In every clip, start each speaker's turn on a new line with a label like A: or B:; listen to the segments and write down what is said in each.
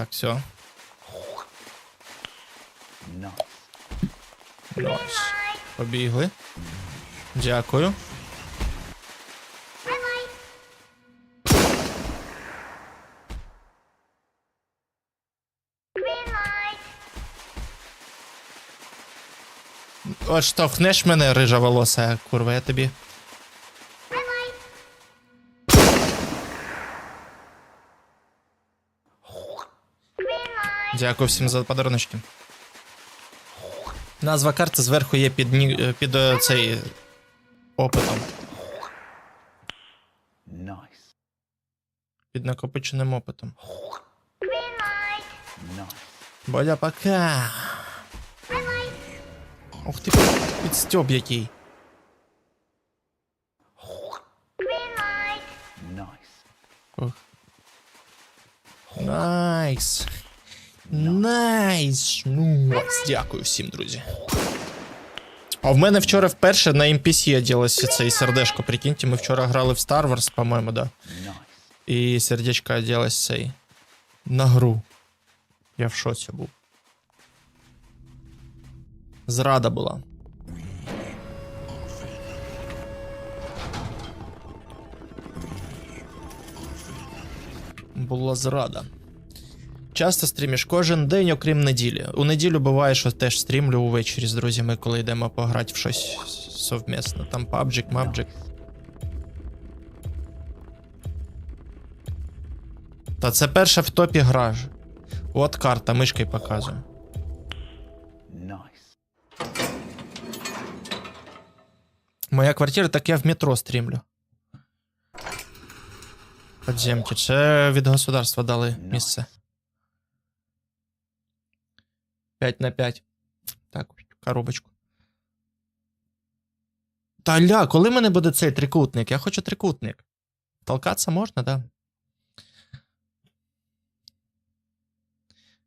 A: Так, все. Найс. Побігли. Дякую. От штовхнеш мене, рижа волоса, курва, я тобі. Дякую всім за подаруночки. Назва карти зверху є під, ні- е, під е, цей опитом.
B: Nice.
A: Під накопиченим опитом.
B: Nice.
A: Боля, пока. Ух ти, підстьоб який.
B: Nice.
A: Ох. Найс. Найс. Ну, дякую всім, друзі. А в мене вчора вперше на NPC оділося цей сердешко. Прикиньте, ми вчора грали в Star Wars, по-моєму, да. І сердечко оділось цей. На гру. Я в шоці був. Зрада була. Була зрада. Часто стрімиш кожен день, окрім неділі. У неділю буває, що теж стрімлю увечері з друзями, коли йдемо пограти в щось совмісно. Там PUBG, MABG. Та це перша в топі гра. От карта, мишкою показую. Моя квартира, так я в метро стрімлю. Подземки. Це від государства дали місце. 5 на 5. Так, коробочку. Та ля, коли в мене буде цей трикутник? Я хочу трикутник. Толкатися можна, да?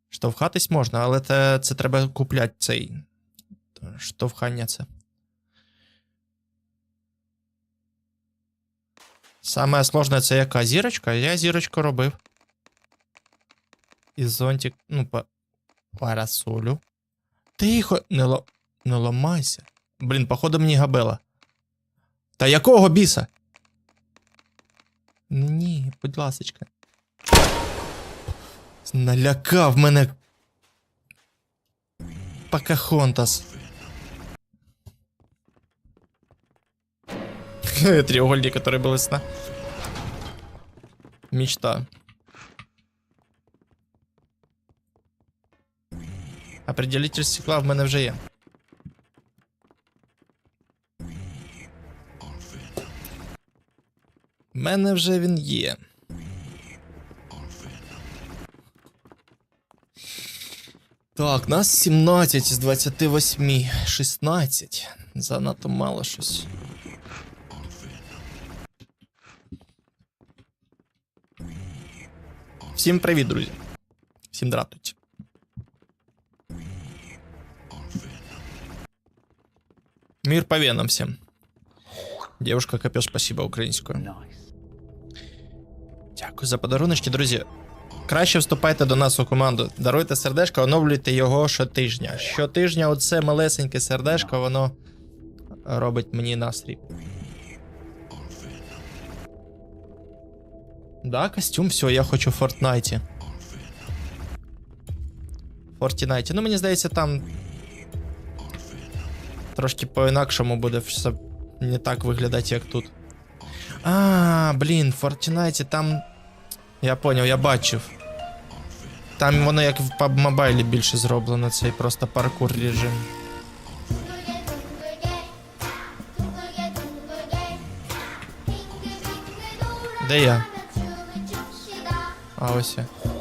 A: Штовхатись можна, але це, це треба купляти цей. Штовхання це. Саме сложне це яка зірочка? Я зірочку робив. І зонтик, ну, по парасолю. Тихо, не, ло... не ламайся. Блін, походу мені габела. Та якого біса? Ні, будь ласочка. Налякав мене. Покахонтас. Треугольник, который был сна. Мечта. Определитель стекла в мене вже є. В мене вже він є. Так, нас 17 з 28. 16. Занадто мало щось. Всім привіт, друзі. Всім дратуть. Мир по венам всем. Девушка капець, спасибо українською. Дякую за подаруночки, друзі. Краще вступайте до нас у команду. Даруйте сердечко, оновлюйте його щотижня. Щотижня оце малесеньке сердечко, воно робить мені настрій. Да, костюм, все, я хочу в Фортнайті. Фортінайті. Ну, мені здається, там. Трошки по-інакшому буде все не так виглядати, як тут. А, блін, в Фортнайті там. Я поняв, я бачив. Там воно як в PUBG Mobile більше зроблено, цей просто паркур режим. Де я? А ось я.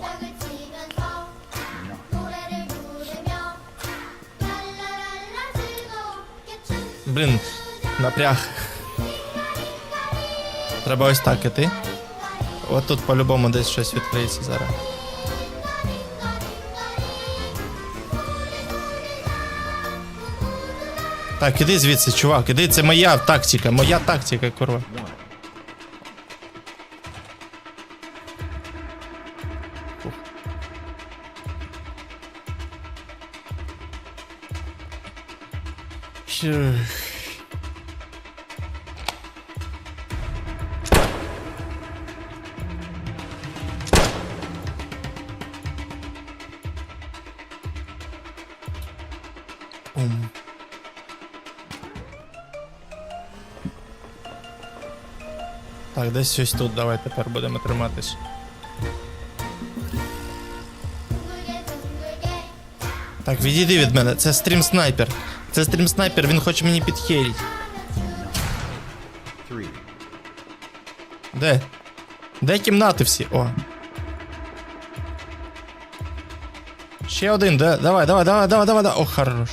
A: Блін, напряг. Треба ось так іти. От тут по-любому десь щось відкриється зараз. Так, іди звідси, чувак, іди, це моя тактика, моя тактика, курва. Sure. Так, десь ось тут давай тепер будемо триматись. Так, відійди від мене, це стрім снайпер. Це стрім снайпер, він хоче мені підхерить. Де? Де кімнати всі? О. Ще один, де? Давай, давай, давай, давай, давай, давай. О, хорош.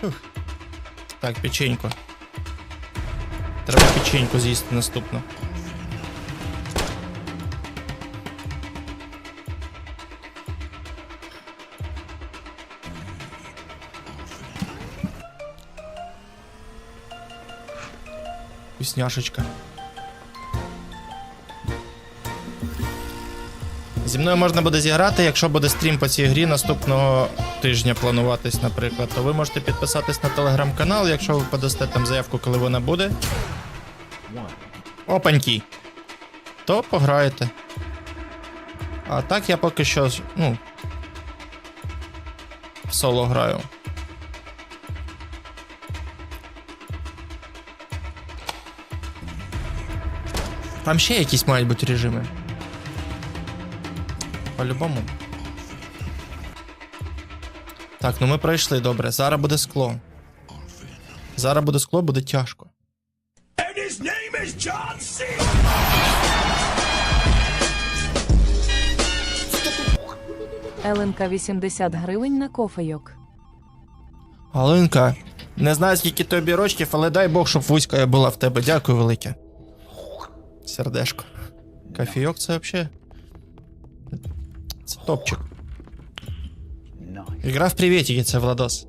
A: Фух. Так, печеньку. Треба печеньку з'їсти наступну. Вкусняшечка. Зі мною можна буде зіграти, якщо буде стрім по цій грі наступного тижня плануватись, наприклад, то ви можете підписатись на телеграм-канал, якщо ви подасте там заявку, коли вона буде.
B: One.
A: Опаньки. То пограєте. А так я поки що, ну. В соло граю. Там ще якісь мають бути режими. По-любому. Так, ну ми пройшли добре. Зараз буде скло. Зараз буде скло, буде тяжко.
C: Еленка 80 гривень на кофейок.
A: Галинка, не знаю, скільки тобі рочків, але дай Бог, щоб вузька я була в тебе. Дякую велике. Сердешко. Кофійок це взагалі. Це топчик. Ігра в привітики, це Владос.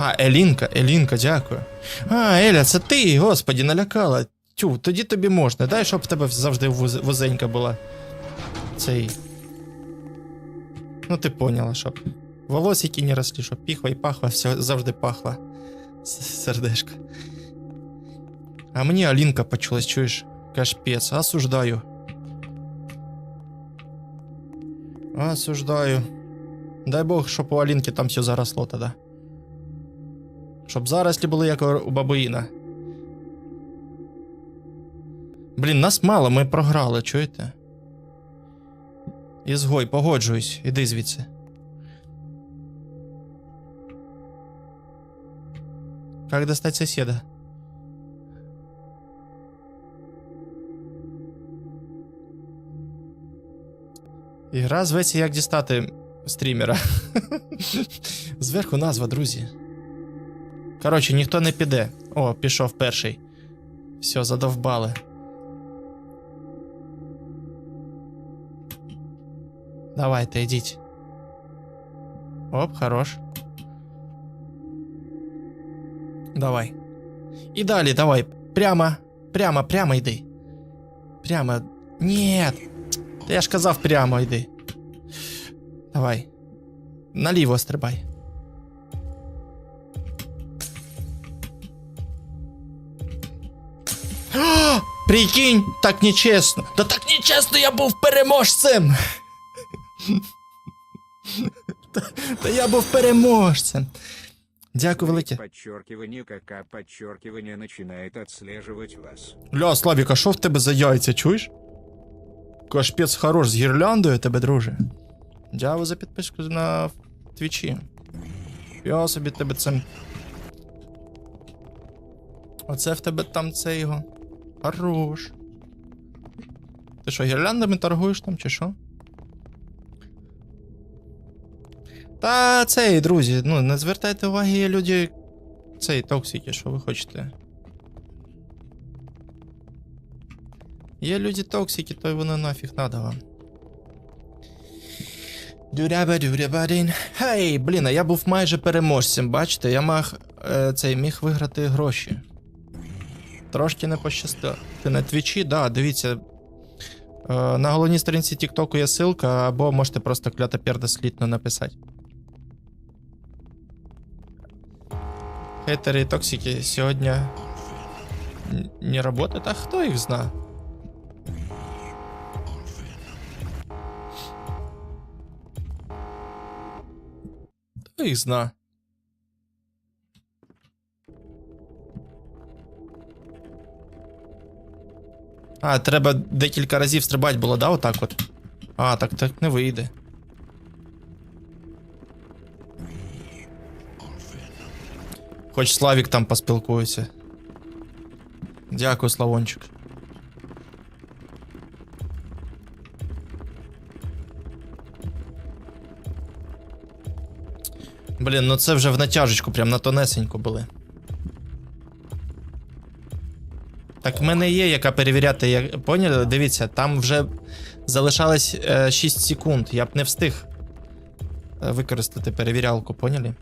A: А, Елінка, Елінка, дякую. А, Еля, це ти, господі, налякала. Тю, тоді тобі можна. Дай, щоб в тебе завжди вузенька була. Цей. Ну, ти поняла, щоб. Волосики не росли, щоб піхва і пахва, все завжди пахла. С- Сердешко. А мені Алінка почулась, чуєш? Кашпець, осуждаю. Осуждаю. Дай Бог, щоб у Алінки там все заросло тоді. Щоб зарослі були як у бабуїна. Блін, нас мало, ми програли, чуєте? Ізгой, погоджуюсь, іди звідси. Как достать соседа? Ігра зветься як дістати стрімера. Зверху назва, друзі. Коротше, ніхто не піде. О, пішов перший. Все, задовбали. Давайте, йдіть. Оп, хорош. Давай. І далі, давай. Прямо, прямо, прямо йди. Прямо. Нет. Та я ж казав, прямо йди. Давай. Наліво стрибай. А, Прикинь, так нечесно. Да так нечесно, я був переможцем. Та, та я був переможцем. Дякую велике.
D: Подчеркивание КК подчеркивание начинает отслеживать вас.
A: Ля, Славік, а що в тебе за яйця, чуєш? Кашпець хорош з гірляндою тебе, друже. Дякую за підписку на твічі. Я собі тебе цим. Оце в тебе там це його. Хорош. Ти що, гірляндами торгуєш там, чи що? Та цей, друзі, ну не звертайте уваги, є люди. Цей токсики, що ви хочете. Є люди токсики, то й воно нафіг надо вам. Дюряба дюрябадін. Хей, блін, а я був майже переможцем, бачите, я маг е, цей міг виграти гроші. Трошки не пощастило. Ти на твічі, да, дивіться. Е, на головній сторінці Тіктоку є ссылка, або можете просто клята перда слітно написати. Хейтери і токсики сьогодні н- не работают, а хто їх зна? Хто їх зна? А, треба декілька разів стрибати було, да, отак от? А, так так не вийде. Хоч Славік там поспілкується. Дякую, Славончик. Блін, ну це вже в натяжечку, прям на тонесеньку були. Так в мене є, яка перевіряти, як... поняли? Дивіться, там вже залишалось е, 6 секунд. Я б не встиг е, використати перевірялку, поняли?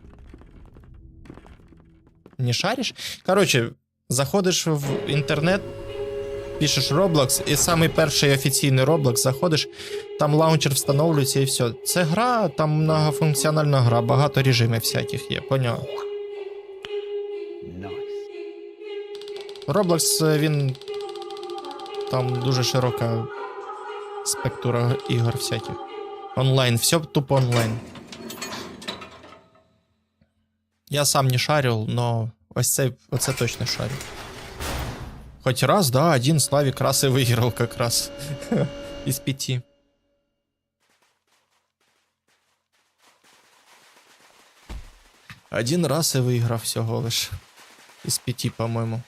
A: Не шариш? Коротше, заходиш в інтернет, пишеш Roblox, і самий перший офіційний Roblox заходиш, там лаунчер встановлюється і все. Це гра, там многофункціональна гра, багато режимів всяких є, поняв? Roblox, він. Там дуже широка спектура ігор всяких. Онлайн, все тупо онлайн. Я сам не шарил, но ось це, оце точно шарю. Хоть раз, да, один Славик раз и выиграл как раз. Из пяти. Один раз и выиграв всего лишь. Из пяти, по-моему.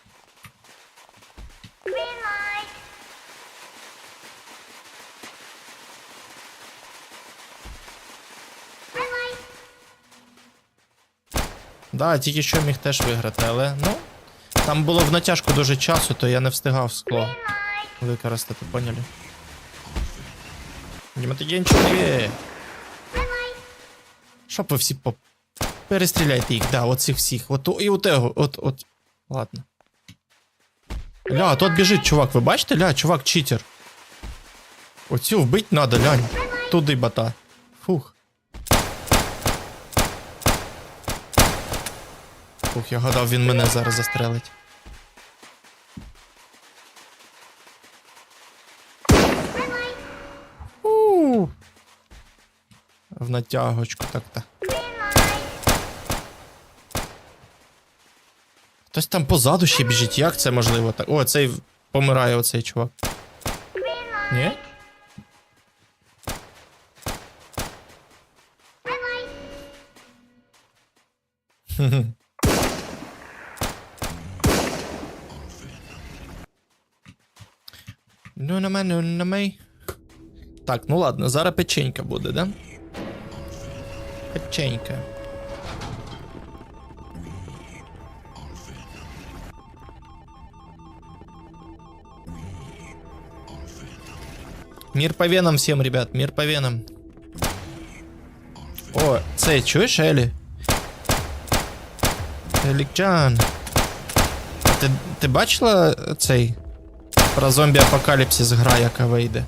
A: Да, тільки що міг теж виграти, але ну. Там було в натяжку дуже часу, то я не встигав скло використати, поняли? Діматогенчики! Щоб ви всі по... Перестріляйте їх, да, от цих всіх. От, і у того, от, от. Ладно. Ля, тут біжить чувак, ви бачите? Ля, чувак читер. Оцю вбить надо, лянь. Туди бата. Фух. Фух, я гадав, він мене зараз застрелить. У. В натягочку так-то. Хтось там позаду ще біжить, як це можливо так? О, цей помирає оцей чувак. Ні? Хе-хе. Ну на мене, ну на мей. Так, ну ладно, зараз печенька буде, да? Печенька. Мир по венам всем, ребят, мир по венам. О, цей, чуєш, Елі? Елікчан. А ти, ти бачила цей? Про зомбі апокаліпсис гра, яка вийде?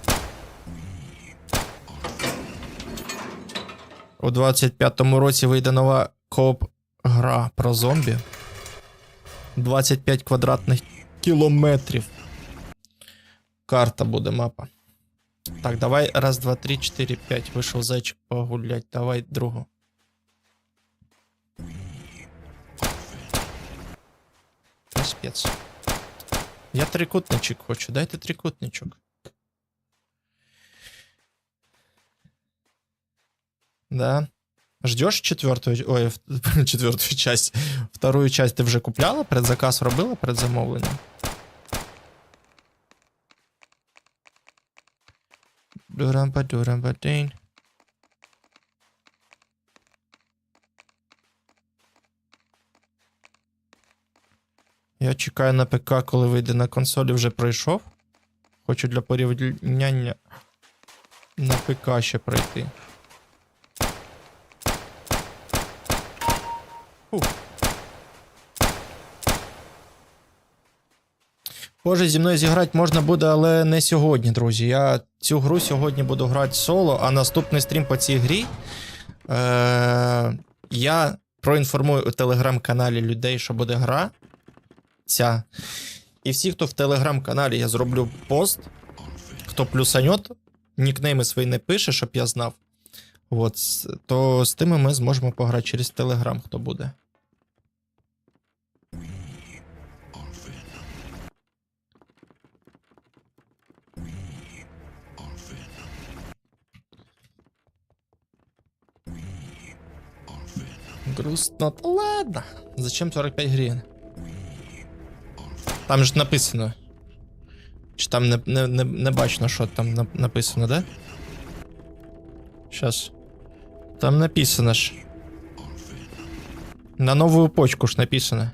A: У 25-му році вийде нова кооп гра про зомбі. 25 квадратних кілометрів. Карта буде мапа. Так, давай раз, два, три, чотири, п'ять. Вийшов зайчик погулять. Давай другу. Та спец. Я трикутничок хочу. Дайте трикутничок. Да. Ждешь четвертую, ой, четвертую часть. Вторую часть ты вже купляла? Предзаказ робила предзамовлення? Дурамба, дурамба, день. Я чекаю на ПК, коли вийде на консолі, вже пройшов. Хочу для порівняння на ПК ще пройти. Боже, зі мною зіграти можна буде, але не сьогодні, друзі. Я цю гру сьогодні буду грати соло, а наступний стрім по цій грі. Е- я проінформую у телеграм-каналі людей, що буде гра. Ця. І всі, хто в телеграм-каналі, я зроблю пост. Хто плюсаньот, нікнейми свої не пише, щоб я знав. От, то з тими ми зможемо пограти через телеграм, хто буде. Грустно. Ладно. Зачем 45 гривень? Там ж написано. Чи там не, не, не, не бачно, що там на- написано, да? Щас. Там написано ж. На новую почку ж написано.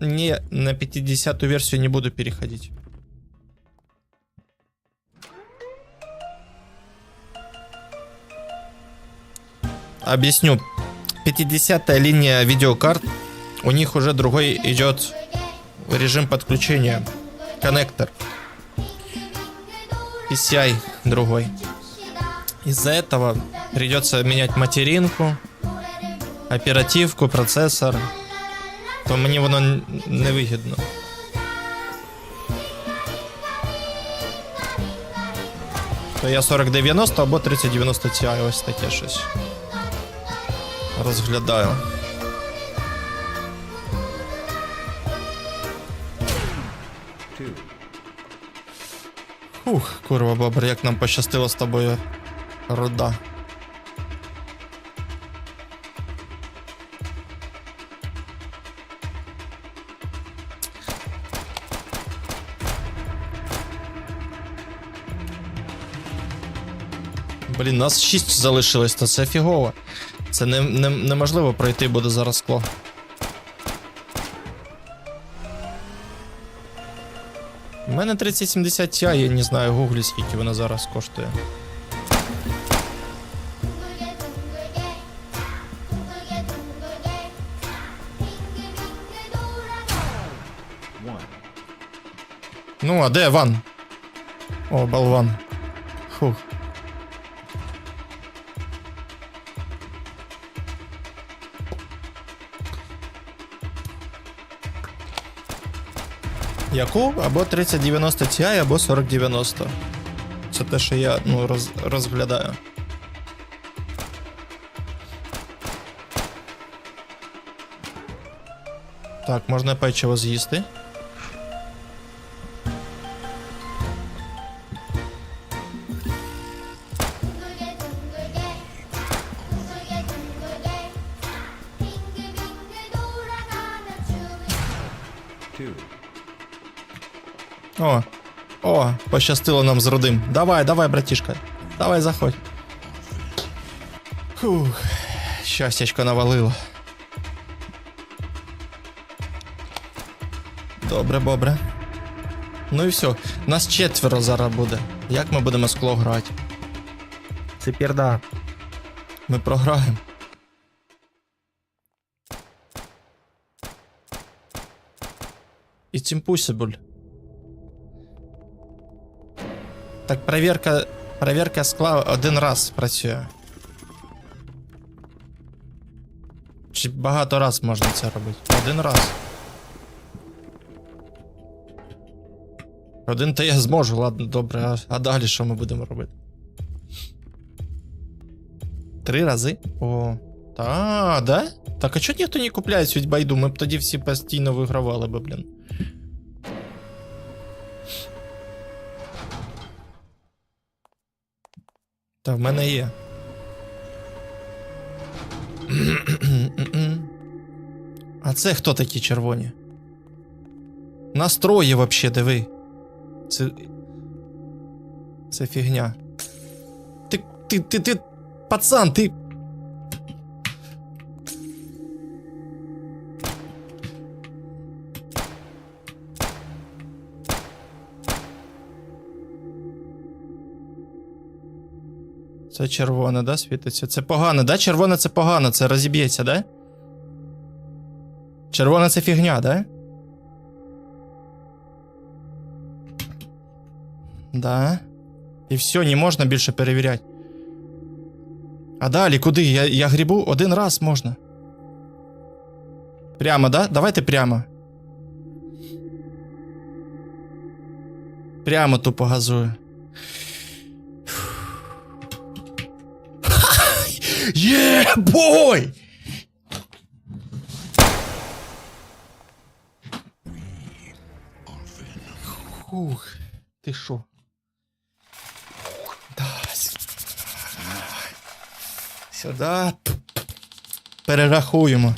A: Не, на 50-ю версию не буду переходить. Объясню. 50-я линия видеокарт, у них уже другой идет режим подключения. Коннектор. PCI другой. Из-за этого придется менять материнку, оперативку, процессор. То мені воно не вигідно. То я 4090 або 3090 Ti, ось таке щось. Розглядаю. Ух, курва бобр, як нам пощастило з тобою. Руда. Блін, нас 6 залишилось, то це фігово. Це не, не, неможливо пройти буде зараз скло. У мене 3070 Ti, я не знаю, гуглі скільки вона зараз коштує. Ну, а де ван? О, болван. Яку? Або 3090 Ti, або 4090. Це те, що я ну, роз, розглядаю. Так, можна печиво з'їсти.
D: Two.
A: О, о, пощастило нам з родим. Давай, давай, братішка. Давай, заходь. Фух, щастячко навалило. Добре, добре. Ну і все. Нас четверо зараз буде. Як ми будемо скло грати? Це пірда. Ми програємо. It's impossible. Так, проверка. Проверка скла один раз працює. Чи багато раз можна це робити? Один раз. Один то я зможу, ладно, добре, а, далі що ми будемо робити? Три рази? О. Та, да? Так, а чого ніхто не купляє цю байду? Ми б тоді всі постійно вигравали би, блін. Та в мене є. А це хто такі червоні? Настрої вообще, диви. Це. Це фігня. Ти. Ти. Ти. ти пацан, ти. Це червоне, да, світиться? Це погано, да? Червоне це погано, це розіб'ється, да? Червоне це фігня, да? Да. І все, не можна більше перевіряти. А далі куди? Я, я грібу один раз можна. Прямо, да? Давайте прямо. Прямо тупо газую. Є, бой! Хух, ти шо? Да, Сюди. Перерахуємо.